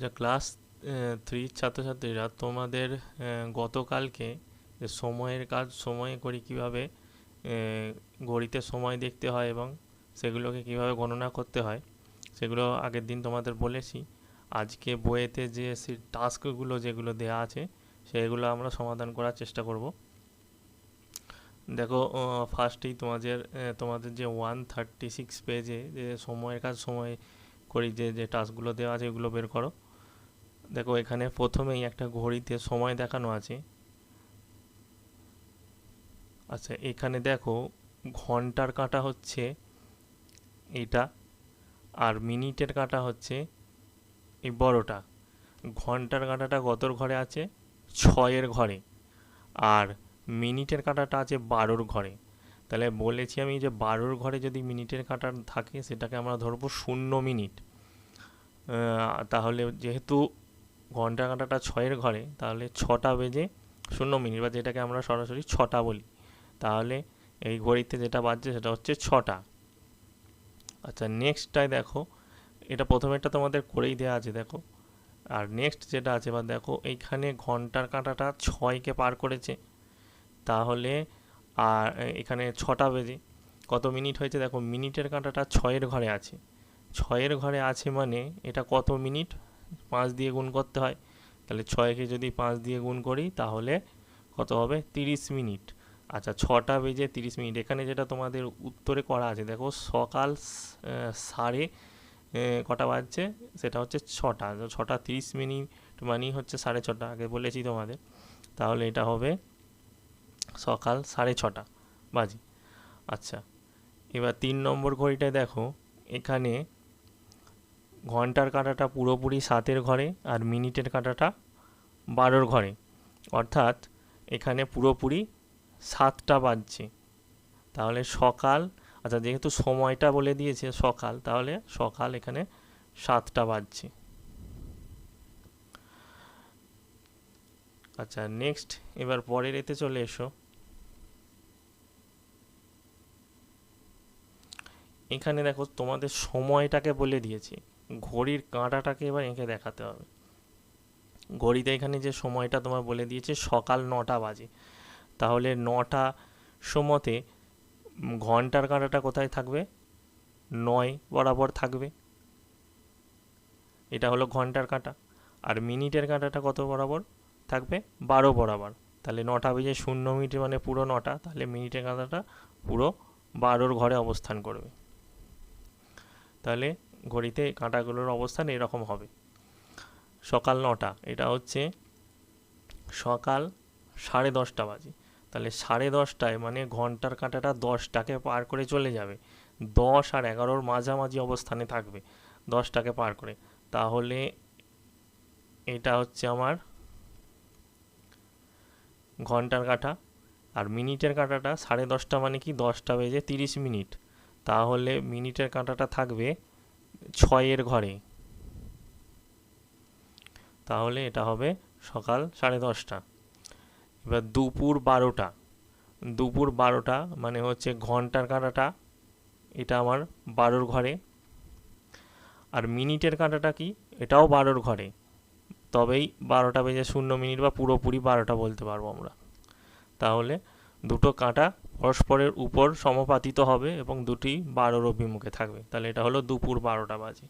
যা ক্লাস থ্রির ছাত্রছাত্রীরা তোমাদের গতকালকে যে সময়ের কাজ, সময়ে করি কীভাবে ঘড়িতে সময় দেখতে হয় এবং সেগুলোকে কীভাবে গণনা করতে হয়, সেগুলো আগের দিন তোমাদের বলেছি। আজকে বইয়েতে যে টাস্কগুলো যেগুলো দেওয়া আছে, সেগুলো আমরা সমাধান করার চেষ্টা করব। দেখো ফার্স্টেই তোমাদের তোমাদের যে ওয়ান থার্টি সিক্স পেজে যে সময়ের কাজ, সময় করি যে যে টাস্কগুলো দেওয়া আছে এগুলো বের করো। দেখো, এখানে প্রথমেই একটা ঘড়িতে সময় দেখানো আছে। আচ্ছা এখানে দেখো, ঘণ্টার কাঁটা হচ্ছে এটা আর মিনিটের কাঁটা হচ্ছে এই বড়টা। ঘণ্টার কাঁটাটা গতর ঘরে আছে? ছয়ের ঘরে। আর মিনিটের কাঁটাটা আছে বারোর ঘরে। তাহলে বলেছি আমি যে বারোর ঘরে যদি মিনিটের কাঁটা থাকে, সেটাকে আমরা ধরবো শূন্য মিনিট। তাহলে যেহেতু ঘণ্টা কাঁটাটা ছয়ের ঘরে, তাহলে ছটা বেজে শূন্য মিনিট বা যেটাকে আমরা সরাসরি ছটা বলি। তাহলে এই ঘড়িতে যেটা বাজছে সেটা হচ্ছে ছটা। আচ্ছা নেক্সটটায় দেখো, এটা প্রথমেরটা তোমাদের করেই দেওয়া আছে, দেখো। আর নেক্সট যেটা আছে, বা দেখো, এইখানে ঘণ্টার কাঁটাটা ছয়কে পার করেছে। তাহলে, আর এখানে ছটা বেজে, কত মিনিট হয়েছে? দেখো, মিনিটের কাঁটাটা ছয়ের ঘরে আছে। ছয়ের ঘরে আছে মানে এটা কত মিনিট? পাঁচ দিয়ে গুণ করতে হয়, তাহলে ছয়কে যদি পাঁচ দিয়ে গুণ করি, তাহলে কত হবে? তিরিশ মিনিট। আচ্ছা ছটা বেজে তিরিশ মিনিট। এখানে যেটা তোমাদের উত্তরে করা আছে, দেখো সকাল সাড়ে কটা বাজছে? সেটা হচ্ছে ছটা। ছটা তিরিশ মিনিট মানেই হচ্ছে সাড়ে ছটা, আগে বলেছি তোমাদের। তাহলে এটা হবে সকাল সাড়ে ছটা বাজে। আচ্ছা এবার তিন নম্বর ঘড়িটায় দেখো, এখানে ঘণ্টার কাঁটাটা পুরোপুরি সাতের ঘরে আর মিনিটের কাঁটাটা বারোর ঘরে। অর্থাৎ এখানে পুরোপুরি সাতটা বাজছে। তাহলে সকাল আচ্ছা যেহেতু সময়টা বলে দিয়েছে সকাল, তাহলে সকাল এখানে সাতটা বাজছে। আচ্ছা নেক্সট এবার পরের এতে চলে এসো। এখানে দেখো তোমাদের সময়টাকে বলে দিয়েছে। ঘড়ির কাঁটাটাকে এবার এঁকে দেখাতে হবে। ঘড়িতে এখানে যে সময়টা তোমার বলে দিয়েছে, সকাল নটা বাজে। তাহলে নটা সময়তে ঘণ্টার কাঁটাটা কোথায় থাকবে? নয় বরাবর থাকবে। এটা হলো ঘণ্টার কাঁটা। আর মিনিটের কাঁটাটা কত বরাবর থাকবে? বারো বরাবর। তাহলে নটা বেজে শূন্য মিনিট মানে পুরো নটা। তাহলে মিনিটের কাঁটাটা পুরো বারোর ঘরে অবস্থান করবে। তাহলে ঘড়িতে কাঁটাগুলোর অবস্থান এরকম হবে। সকাল নটা, এটা হচ্ছে সকাল সাড়ে দশটা বাজে। তাহলে সাড়ে দশটায় মানে ঘণ্টার কাঁটাটা দশটাকে পার করে চলে যাবে। দশ আর এগারোর মাঝামাঝি অবস্থানে থাকবে দশটাকে পার করে। তাহলে এটা হচ্ছে আমার ঘণ্টার কাঁটা। আর মিনিটের কাঁটাটা সাড়ে দশটা মানে কি দশটা বেজে তিরিশ মিনিট। তাহলে মিনিটের কাঁটাটা থাকবে ছয়ের ঘরে। তাহলে এটা হবে সকাল সাড়ে দশটা। এবার দুপুর বারোটা। দুপুর বারোটা মানে হচ্ছে ঘণ্টার কাঁটাটা, এটা আমার বারোর ঘরে। আর মিনিটের কাঁটাটা কি? এটাও বারোর ঘরে। তবেই বারোটা বেজে শূন্য মিনিট বা পুরোপুরি বারোটা বলতে পারব আমরা। তাহলে দুটো কাঁটা পরস্পরের উপর সমপাতিত হবে এবং দুটি বারোর অভিমুখে থাকবে। তাহলে এটা হলো দুপুর বারোটা বাজে।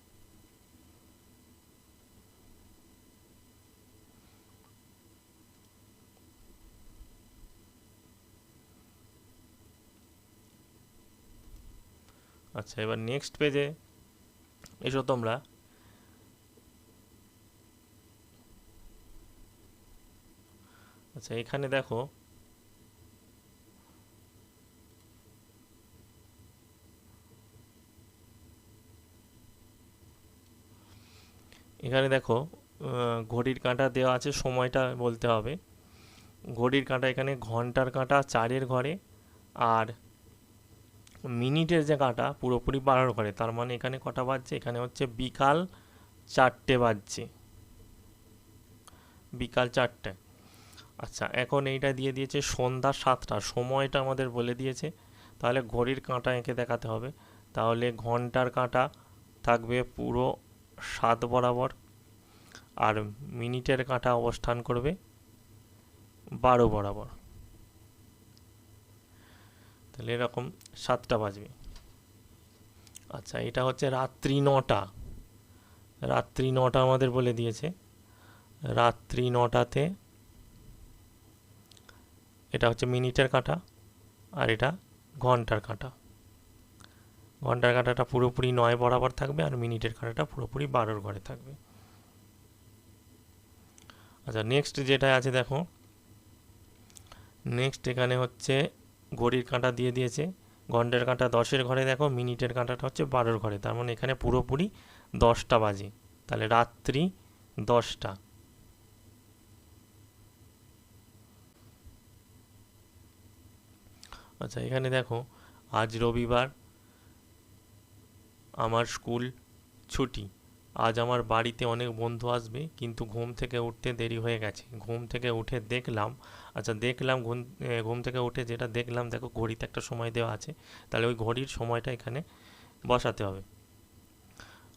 আচ্ছা এবার নেক্সট পেজে এসো তোমরা। আচ্ছা এখানে দেখো এখানে দেখো ঘড়ির কাঁটা দেওয়া আছে, সময়টা বলতে হবে। ঘড়ির কাঁটা এখানে ঘণ্টার কাঁটা, চারের ঘরে, আর মিনিটের যে কাঁটা পুরোপুরি বারোর ঘরে। তার মানে এখানে কটা বাজছে? এখানে হচ্ছে বিকাল চারটে বাজছে। বিকাল চারটে। আচ্ছা এখন এইটা দিয়ে দিয়েছে সন্ধ্যা সাতটা। সময়টা আমাদের বলে দিয়েছে। তাহলে ঘড়ির কাঁটা এঁকে দেখাতে হবে। তাহলে ঘণ্টার কাঁটা থাকবে পুরো সাত বরাবর, আর মিনিটের কাঁটা অবস্থান করবে বারো বরাবর। তাহলে এরকম সাতটা বাজবে। আচ্ছা এটা হচ্ছে রাত্রি নটা। রাত্রি নটা আমাদের বলে দিয়েছে। রাত্রি নটাতে এটা হচ্ছে মিনিটের কাঁটা আর এটা ঘণ্টার কাঁটা। ঘণ্টার কাঁটাটা পুরোপুরি নয় বরাবর থাকবে আর মিনিটের কাঁটাটা পুরোপুরি বারোর ঘরে থাকবে। আচ্ছা নেক্সট যেটা আছে দেখো। নেক্সট এখানে হচ্ছে ঘড়ির কাঁটা দিয়ে দিয়েছে। ঘণ্টার কাঁটা দশের ঘরে দেখো, মিনিটের কাঁটাটা হচ্ছে বারোর ঘরে। তার মানে এখানে পুরোপুরি দশটা বাজে। তাহলে রাত্রি দশটা। আচ্ছা এখানে দেখো, আজ রবিবার আমার স্কুল ছুটি। আজ আমার বাড়িতে অনেক বন্ধু আসবে, কিন্তু ঘুম থেকে উঠতে দেরি হয়ে গেছে। ঘুম থেকে উঠে দেখলাম আচ্ছা দেখলাম ঘুম ঘুম থেকে উঠে যেটা দেখলাম, দেখো ঘড়িতে একটা সময় দেওয়া আছে, তাহলে ওই ঘড়ির সময়টা এখানে বসাতে হবে।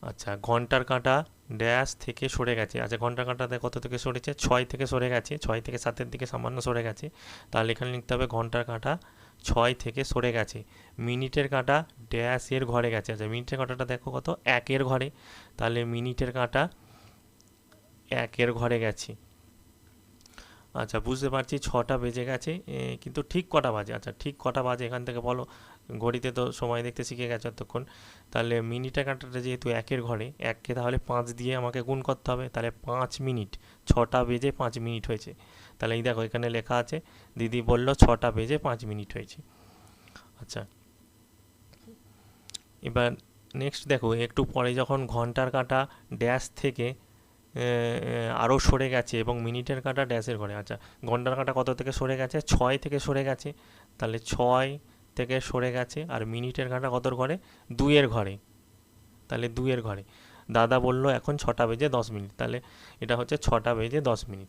আচ্ছা ঘণ্টার কাঁটা ড্যাশ থেকে সরে গেছে। আচ্ছা ঘণ্টার কাঁটাতে কত থেকে সরেছে? ছয় থেকে সরে গেছে। ছয় থেকে সাতের দিকে সামান্য সরে গেছে। তাহলে এখানে লিখতে হবে ঘণ্টার কাঁটা ছয় থেকে সরে গেছে। মিনিটের কাঁটা ড্যাশ এর ঘরে গেছে। আচ্ছা মিনিটের কাঁটাটা দেখো কত? একের ঘরে। তাহলে মিনিটের কাঁটা একের ঘরে গেছে। আচ্ছা বুঝতে পারছি, ছটা বেজে গেছে। কিন্তু ঠিক কটা বাজে? আচ্ছা ঠিক কটা বাজে? এখান থেকে বলো। ঘড়িতে তো সময় দেখতে শিখে গেছে এতক্ষণ। তাহলে মিনিটের কাঁটাটা যেহেতু একের ঘরে এককে তাহলে পাঁচ দিয়ে আমাকে গুণ করতে হবে। তাহলে পাঁচ মিনিট, ছটা বেজে পাঁচ মিনিট হয়েছে। তাহলে এই দেখো এখানে লেখা আছে, দিদি বলল ছটা বেজে পাঁচ মিনিট হয়েছে। আচ্ছা। এবার নেক্সট দেখো, একটু পরে যখন ঘণ্টার কাঁটা ড্যাশ থেকে আরও সরে গেছে এবং মিনিটের কাঁটা ড্যাশের ঘরে। আচ্ছা ঘণ্টার কাঁটা কত থেকে সরে গেছে? ছয় থেকে সরে গেছে। তাহলে ছয় থেকে সরে গেছে আর মিনিটের কাঁটা কতর ঘরে? দুইয়ের ঘরে। তাহলে দুইয়ের ঘরে। দাদা বলল, এখন ছটা বেজে দশ মিনিট। তাহলে এটা হচ্ছে ছটা বেজে দশ মিনিট।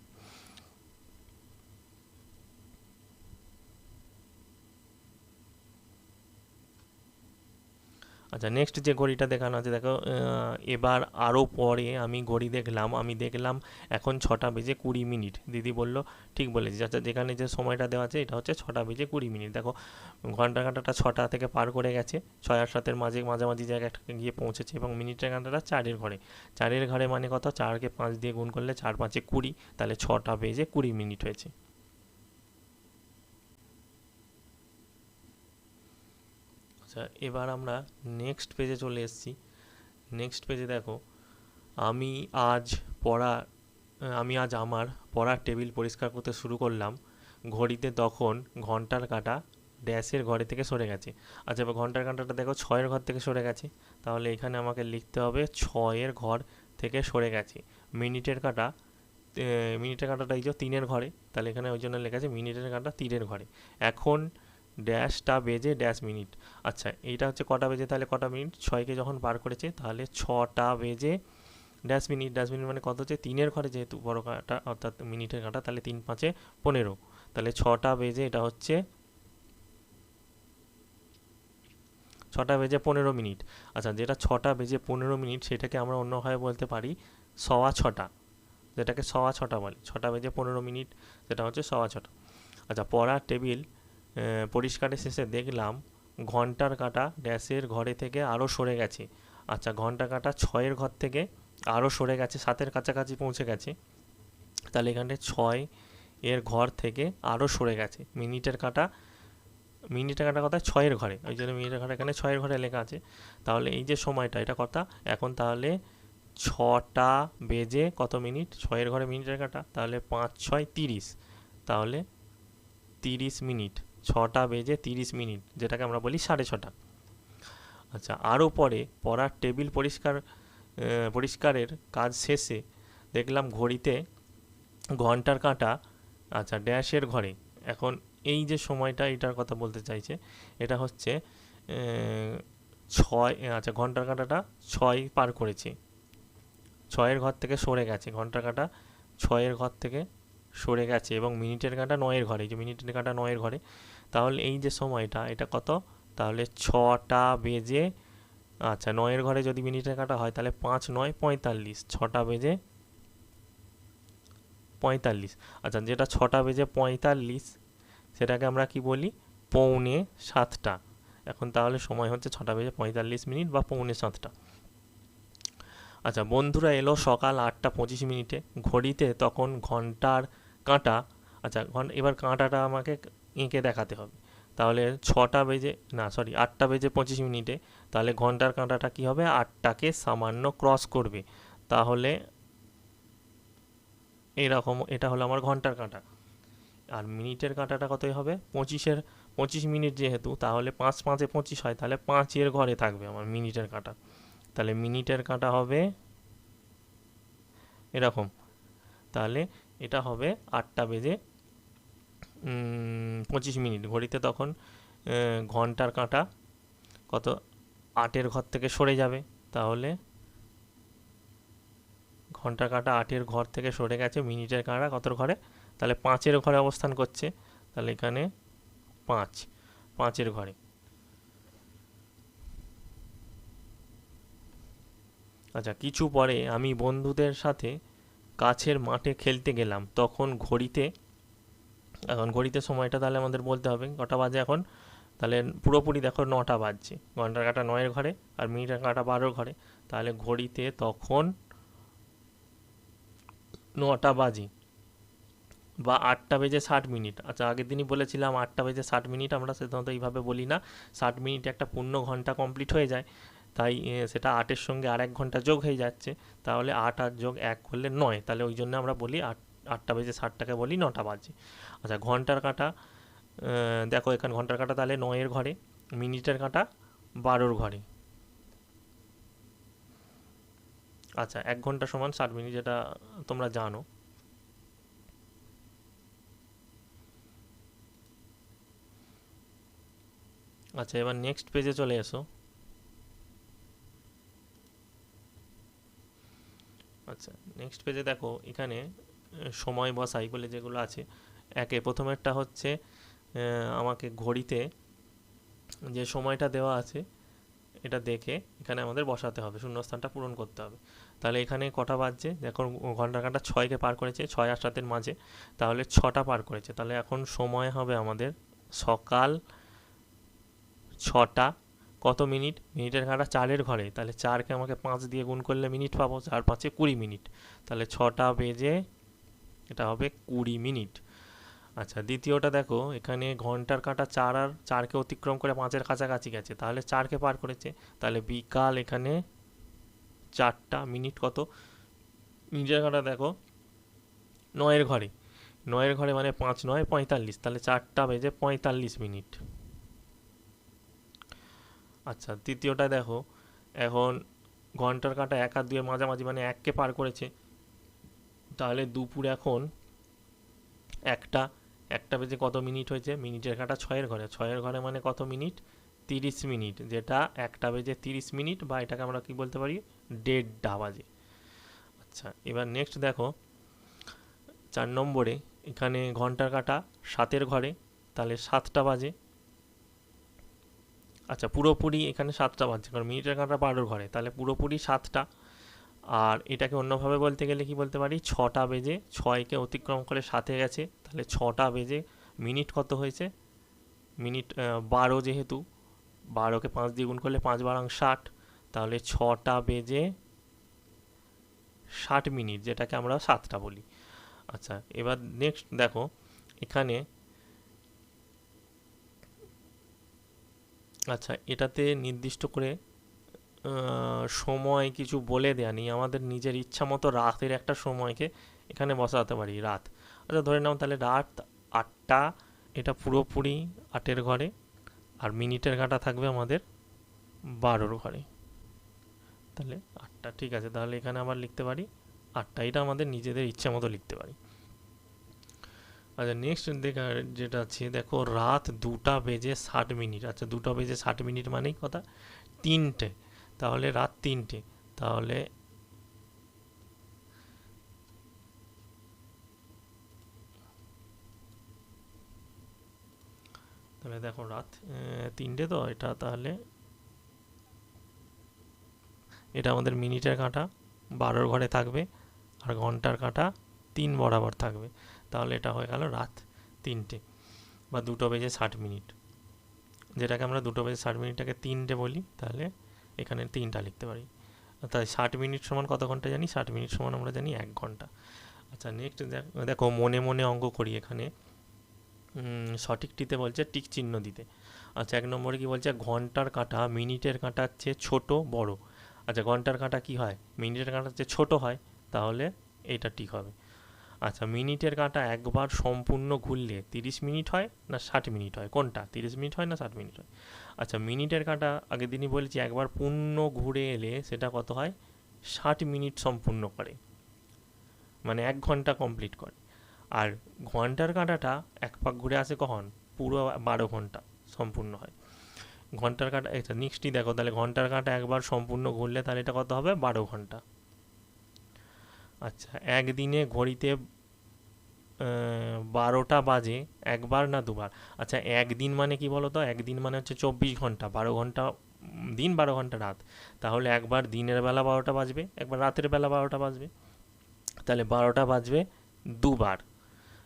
আচ্ছা নেক্সট যে ঘড়িটা দেখানো আছে, দেখো এবার আরও পরে আমি ঘড়ি দেখলাম, আমি দেখলাম এখন ছটা বেজে কুড়ি মিনিট। দিদি বলল, ঠিক বলেছি আচ্ছা যেখানে যে সময়টা দেওয়া আছে, এটা হচ্ছে ছটা বেজে কুড়ি মিনিট। দেখো ঘণ্টা কাঁটাটা ছটা থেকে পার করে গেছে, ছয় আর সাতের মাঝে মাঝামাঝি জায়গায় গিয়ে পৌঁছেছে এবং মিনিটের কাঁটাটা চারের ঘরে। চারের ঘরে মানে কত? চারকে পাঁচ দিয়ে গুণ করলে চার পাঁচে কুড়ি, তাহলে ছটা বেজে কুড়ি মিনিট হয়েছে। আচ্ছা এবার আমরা নেক্সট পেজে চলে এসেছি। নেক্সট পেজে দেখো, আমি আজ পড়া, আমি আজ আমার পড়ার টেবিল পরিষ্কার করতে শুরু করলাম। ঘড়িতে তখন ঘণ্টার কাঁটা ড্যাশের ঘরে থেকে সরে গেছে। আচ্ছা এবার ঘণ্টার কাঁটাটা দেখো, ছয়ের ঘর থেকে সরে গেছে। তাহলে এখানে আমাকে লিখতে হবে, ছয়ের ঘর থেকে সরে গেছে। মিনিটের কাঁটা মিনিটের কাঁটাটা এই যে তিনের ঘরে, তাহলে এখানে ওই জন্য লেখা আছে, মিনিটের কাঁটা তিনের ঘরে। এখন ড্যাশটা বেজে ড্যাশ মিনিট আচ্ছা এইটা হচ্ছে কটা বেজে? তাহলে কটা মিনিট ছয়কে যখন বার করেছে, তাহলে ছটা বেজে ড্যাশ মিনিট ড্যাশ মিনিট মানে কত হচ্ছে? তিনের ঘরে যেহেতু বড় কাটা, অর্থাৎ মিনিটের কাটা, তাহলে তিন পাঁচে পনেরো। তাহলে ছটা বেজে এটা হচ্ছে ছটা বেজে পনেরো মিনিট আচ্ছা যেটা ছটা বেজে পনেরো মিনিট সেটাকে আমরা অন্যভাবে বলতে পারি সওয়া ছটা। যেটাকে সওয়া ছটা বলে। ছটা বেজে পনেরো মিনিট যেটা হচ্ছে সওয়া ছটা। আচ্ছা পড়ার টেবিল পরিষ্কারের শেষে দেখলাম ঘণ্টার কাঁটা ড্যাশের ঘরে থেকে আরও সরে গেছে। আচ্ছা ঘণ্টা কাঁটা ছয়ের ঘর থেকে আরও সরে গেছে, সাতের কাছাকাছি পৌঁছে গেছে। তাহলে এখানে ছয় এর ঘর থেকে আরও সরে গেছে। মিনিটের কাঁটা মিনিটের কাঁটা কথা ছয়ের ঘরে। ওই জন্য মিনিটের কাঁটা এখানে ছয়ের ঘরে লেখা আছে। তাহলে এই যে সময়টা, এটা কথা। এখন তাহলে ছটা বেজে কত মিনিট? ছয়ের ঘরে মিনিটের কাঁটা। তাহলে পাঁচ, ছয়, তিরিশ। তাহলে তিরিশ মিনিট। ছটা বেজে তিরিশ মিনিট, যেটাকে আমরা বলি সাড়ে ছটা। আচ্ছা আরও পরে পড়ার টেবিল পরিষ্কার পরিষ্কারের কাজ শেষে দেখলাম ঘড়িতে ঘণ্টার কাঁটা আচ্ছা ড্যাশের ঘরে এখন এই যে সময়টা, এটার কথা বলতে চাইছে, এটা হচ্ছে ছয় আচ্ছা ঘণ্টার কাঁটাটা ছয় পার করেছে। ছয়ের ঘর থেকে সরে গেছে, ঘণ্টার কাঁটা ছয়ের ঘর থেকে সরে গেছে এবং মিনিটের কাঁটা নয়ের ঘরে যে মিনিটের কাঁটা নয়ের ঘরে তাহলে এই যে সময়টা, এটা কত? তাহলে ছটা বেজে আচ্ছা নয়ের ঘরে যদি মিনিটে কাটা হয়, তাহলে পাঁচ নয় পঁয়তাল্লিশ, ছটা বেজে পঁয়তাল্লিশ। আচ্ছা যেটা ছটা বেজে পঁয়তাল্লিশ, সেটাকে আমরা কি বলি? পৌনে সাতটা। এখন তাহলে সময় হচ্ছে ছটা বেজে পঁয়তাল্লিশ মিনিট বা পৌনে সাতটা। আচ্ছা বন্ধুরা এলো সকাল আটটা পঁচিশ মিনিটে, ঘড়িতে তখন ঘণ্টার কাঁটা আচ্ছা ঘন এবার কাঁটাটা আমাকে এঁকে দেখাতে হবে। তাহলে ছটা বেজে, না সরি আটটা বেজে পঁচিশ মিনিটে, তাহলে ঘণ্টার কাঁটাটা কি হবে? আটটাকে সামান্য ক্রস করবে। তাহলে এরকম, এটা হলো আমার ঘণ্টার কাঁটা। আর মিনিটের কাঁটাটা কতই হবে? পঁচিশের, পঁচিশ মিনিট যেহেতু, তাহলে পাঁচ পাঁচে পঁচিশ হয়, তাহলে পাঁচের ঘরে থাকবে আমার মিনিটের কাঁটা। তাহলে মিনিটের কাঁটা হবে এরকম। তাহলে এটা হবে আটটা বেজে পঁচিশ মিনিট। ঘড়িতে তখন ঘণ্টার কাঁটা কত? আটের ঘর থেকে সরে যাবে। তাহলে ঘণ্টার কাঁটা আটের ঘর থেকে সরে গেছে, মিনিটের কাঁটা কতর ঘরে? তাহলে পাঁচের ঘরে অবস্থান করছে। তাহলে এখানে পাঁচ, পাঁচের ঘরে। আচ্ছা কিছু পরে আমি বন্ধুদের সাথে কাছের মাঠে খেলতে গেলাম। তখন ঘড়িতে এখন ঘড়িতে সময়টা তাহলে আমাদের বলতে হবে, কটা বাজে এখন? তাহলে পুরোপুরি দেখো নটা বাজছে। ঘণ্টার কাটা নয়ের ঘরে আর মিনিটের কাটা বারোর ঘরে। তাহলে ঘড়িতে তখন নটা বাজে বা আটটা বেজে ষাট মিনিট। আচ্ছা আগের দিনই বলেছিলাম আটটা বেজে ষাট মিনিট, আমরা সাধারণত এইভাবে বলি না। ষাট মিনিটে একটা পূর্ণ ঘণ্টা কমপ্লিট হয়ে যায়, তাই সেটা আটের সঙ্গে আর এক ঘণ্টা যোগ হয়ে যাচ্ছে। তাহলে আট আর যোগ এক করলে নয়। তাহলে ওই জন্য আমরা বলি আট আটটা বেজে ষাটটাকে বলি, নটা বাজে। আচ্ছা ঘণ্টার কাঁটা দেখো এখানে ঘণ্টার কাঁটা তাহলে নয়ের ঘরে, মিনিটের কাঁটা বারোর ঘরে। আচ্ছা এক ঘণ্টা সমান ষাট মিনিট যেটা তোমরা জানো। আচ্ছা এবার নেক্সট পেজে চলে এসো। আচ্ছা নেক্সট পেজে দেখো, এখানে সময় বসাই বলে যেগুলো আছে, একে প্রথমেরটা হচ্ছে আমাকে ঘড়িতে যে সময়টা দেওয়া আছে, এটা দেখে এখানে আমাদের বসাতে হবে, শূন্যস্থানটা পূরণ করতে হবে। তাহলে এখানে কটা বাজছে? এখন ঘণ্টা কাঁটা ছয়কে পার করেছে, ছয় আর সাতের মাঝে, তাহলে ছটা পার করেছে। তাহলে এখন সময় হবে আমাদের সকাল ছটা, কত মিনিট? মিনিটের কাঁটা চারের ঘরে, তাহলে চারকে আমাকে পাঁচ দিয়ে গুণ করলে মিনিট পাবো, চার পাঁচে কুড়ি মিনিট। তাহলে ছটা বেজে এটা হবে কুড়ি মিনিট। আচ্ছা দ্বিতীয়টা দেখো, এখানে ঘণ্টার কাঁটা চার আর চারকে অতিক্রম করে পাঁচের কাছাকাছি গেছে। তাহলে চারকে পার করেছে। তাহলে বিকাল এখানে চারটা মিনিট কত? মিনিটের কাঁটা দেখো, নয়ের ঘরে। নয়ের ঘরে মানে পাঁচ, নয়, পঁয়তাল্লিশ। তাহলে চারটা বেজে পঁয়তাল্লিশ মিনিট। আচ্ছা তৃতীয়টা দেখো, এখন ঘণ্টার কাঁটা এক আর দুয়ের মাঝামাঝি মানে এককে পার করেছে। তাহলে দুপুর এখন একটা একটা বেজে কত মিনিট হয়েছে? মিনিটের কাটা ছয়ের ঘরে। ছয়ের ঘরে মানে কত মিনিট? তিরিশ মিনিট, যেটা একটা বেজে তিরিশ মিনিট বা এটাকে আমরা কি বলতে পারি? দেড়টা বাজে। আচ্ছা এবার নেক্সট দেখো, চার নম্বরে এখানে ঘণ্টার কাঁটা সাতের ঘরে, তাহলে সাতটা বাজে। আচ্ছা পুরোপুরি এখানে সাতটা বাজছে, কারণ মিনিটের কাঁটা বারোর ঘরে, তাহলে পুরোপুরি সাতটা। আর এটাকে অন্যভাবে বলতে গেলে কি বলতে পারি? ছটা বেজে ছয়কে অতিক্রম করে সাথে গেছে। তাহলে ছটা বেজে মিনিট কত হয়েছে? মিনিট বারো যেহেতু, বারোকে পাঁচ দিয়ে গুণ করলে পাঁচ বারাং ষাট। তাহলে ছটা বেজে ষাট মিনিট, যেটাকে আমরা সাতটা বলি। আচ্ছা এবার নেক্সট দেখো, এখানে আচ্ছা এটাতে নির্দিষ্ট করে সময় কিছু বলে দেয়া নেই। আমাদের নিজের ইচ্ছা মতো রাতের একটা সময়কে এখানে বসাতে পারি, রাত। আচ্ছা ধরে নাও তাহলে রাত আটটা, এটা পুরোপুরি আটের ঘরে, আর মিনিটের কাটা থাকবে আমাদের বারোর ঘরে। তাহলে আটটা, ঠিক আছে, তাহলে এখানে আবার লিখতে পারি, আটটা, এটা আমাদের নিজেদের ইচ্ছা মতো লিখতে পারি। আচ্ছা নেক্সট দেখার যেটা আছে, দেখো রাত দুটা বেজে ষাট মিনিট। আচ্ছা দুটা বেজে ষাট মিনিট মানেই কথা? তিনটে। তাহলে রাত তিনটে। তাহলে তাহলে দেখো রাত তিনটে তো, এটা তাহলে এটা আমাদের মিনিটের কাঁটা, বারোর ঘরে থাকবে, আর ঘণ্টার কাঁটা তিন বরাবর থাকবে। তাহলে এটা হয়ে গেল রাত তিনটে, বা দুটো বেজে ষাট মিনিট। যেটাকে আমরা দুটো বেজে ষাট মিনিটটাকে তিনটে বলি, তাহলে এখানে তিনটা লিখতে পারি। তাই ষাট মিনিট সমান কত ঘণ্টা জানি? ষাট মিনিট সমান আমরা জানি এক ঘণ্টা। আচ্ছা নেক্সট দেখো মনে মনে অঙ্ক করি এখানে। সঠিকটিতে বলছে টিক চিহ্ন দিতে। আচ্ছা এক নম্বরে কি বলছে? ঘণ্টার কাঁটা মিনিটের কাঁটার চেয়ে ছোট বড়। আচ্ছা ঘণ্টার কাঁটা কি হয়? মিনিটের কাঁটার চেয়ে ছোট হয়, তাহলে এটা ঠিক হবে। আচ্ছা মিনিটের কাঁটা একবার সম্পূর্ণ ঘুরলে তিরিশ মিনিট হয় না ষাট মিনিট হয়? কোনটা? তিরিশ মিনিট হয় না ষাট মিনিট হয়? আচ্ছা মিনিটের কাঁটা আগের দিনই বলেছি একবার পূর্ণ ঘুরে এলে সেটা কত হয়? ষাট মিনিট সম্পূর্ণ করে। মানে এক ঘণ্টা কমপ্লিট করে। আর ঘণ্টার কাঁটাটা এক পাক ঘুরে আসে কখন? পুরো বারো ঘণ্টা সম্পূর্ণ হয়। ঘণ্টার কাঁটা এটা নেক্সটই দেখো, তাহলে ঘণ্টার কাঁটা একবার সম্পূর্ণ ঘুরলে তাহলে এটা কত হবে? বারো ঘণ্টা। আচ্ছা একদিনে ঘড়িতে বারোটা বাজে, একবার না দুবার? আচ্ছা একদিন মানে কি বলো তো একদিন মানে হচ্ছে চব্বিশ ঘণ্টা, বারো ঘণ্টা, দিন বারো ঘণ্টা রাত। তাহলে একবার দিনের বেলা বারোটা বাজবে, একবার রাতের বেলা বারোটা বাজবে। তাহলে বারোটা বাজবে দুবার।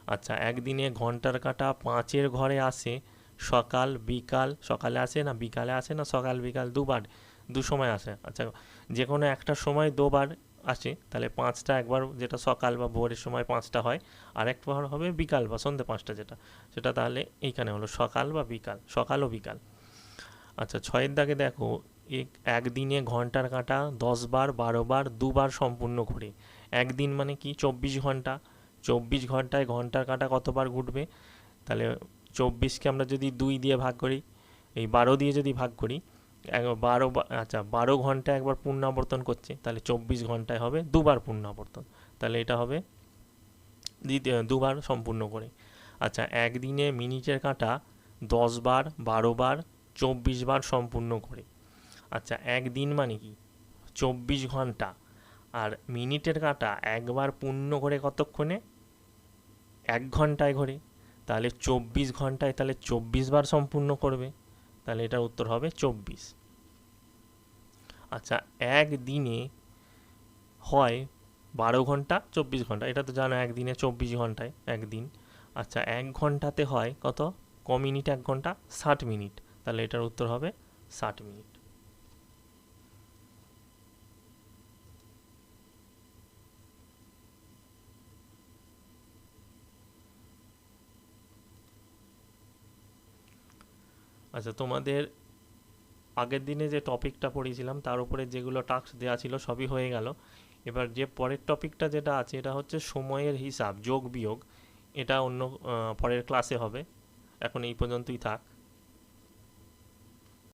আচ্ছা একদিনে ঘণ্টার কাটা পাঁচের ঘরে আসে, সকাল, বিকাল, সকালে আসে না বিকালে আসে না, সকাল, বিকাল দুবার দু সময় আসে। আচ্ছা যে কোনো একটা সময় দুবার আসে, তাহলে পাঁচটা একবার যেটা সকাল বা ভোরের সময় পাঁচটা হয়, আর একবার হবে বিকাল বা সন্ধ্যে পাঁচটা যেটা। সেটা তাহলে এইখানে হলো সকাল বা বিকাল, সকাল ও বিকাল। আচ্ছা ছয়ের দাগে দেখো একদিনে ঘণ্টার কাঁটা দশ বার, বারো বার দুবার সম্পূর্ণ ঘুরে। একদিন মানে কি? চব্বিশ ঘণ্টা। চব্বিশ ঘন্টায় ঘণ্টার কাঁটা কতবার ঘুরবে? তাহলে চব্বিশকে আমরা যদি দুই দিয়ে ভাগ করি, এই বারো দিয়ে যদি ভাগ করি বারো আচ্ছা বারো ঘণ্টা একবার পুনরাবর্তন করছে, তাহলে চব্বিশ ঘন্টায় হবে দুবার পুনরাবর্তন। তাহলে এটা হবে দ্বিতীয় দুবার সম্পূর্ণ করে। আচ্ছা একদিনে মিনিটের কাঁটা দশ বার, বারো বার, চব্বিশ বার সম্পূর্ণ করে। আচ্ছা একদিন মানে কি? চব্বিশ ঘণ্টা। আর মিনিটের কাঁটা একবার পূর্ণ করে কতক্ষণে? এক ঘন্টায় ঘরে তাহলে চব্বিশ ঘন্টায় তাহলে চব্বিশ বার সম্পূর্ণ করবে। তাহলে এটার উত্তর হবে চব্বিশ। আচ্ছা একদিনে হয় বারো ঘণ্টা, চব্বিশ ঘণ্টা। এটা তো জানো, একদিনে চব্বিশ ঘন্টায়, একদিন। আচ্ছা এক ঘন্টাতে হয় কত? ক মিনিট এক ঘণ্টা? ষাট মিনিট। তাহলে এটার উত্তর হবে ষাট মিনিট। আচ্ছা তোমাদের আগের দিনে যে টপিকটা পড়িয়েছিলাম, তার উপরে যেগুলো টাস্ক দেওয়া ছিল সবই হয়ে গেল। এবার যে পরের টপিকটা যেটা আছে, এটা হচ্ছে সময়ের হিসাব যোগ বিয়োগ এটা অন্য পরের ক্লাসে হবে। এখন এই পর্যন্তই থাক।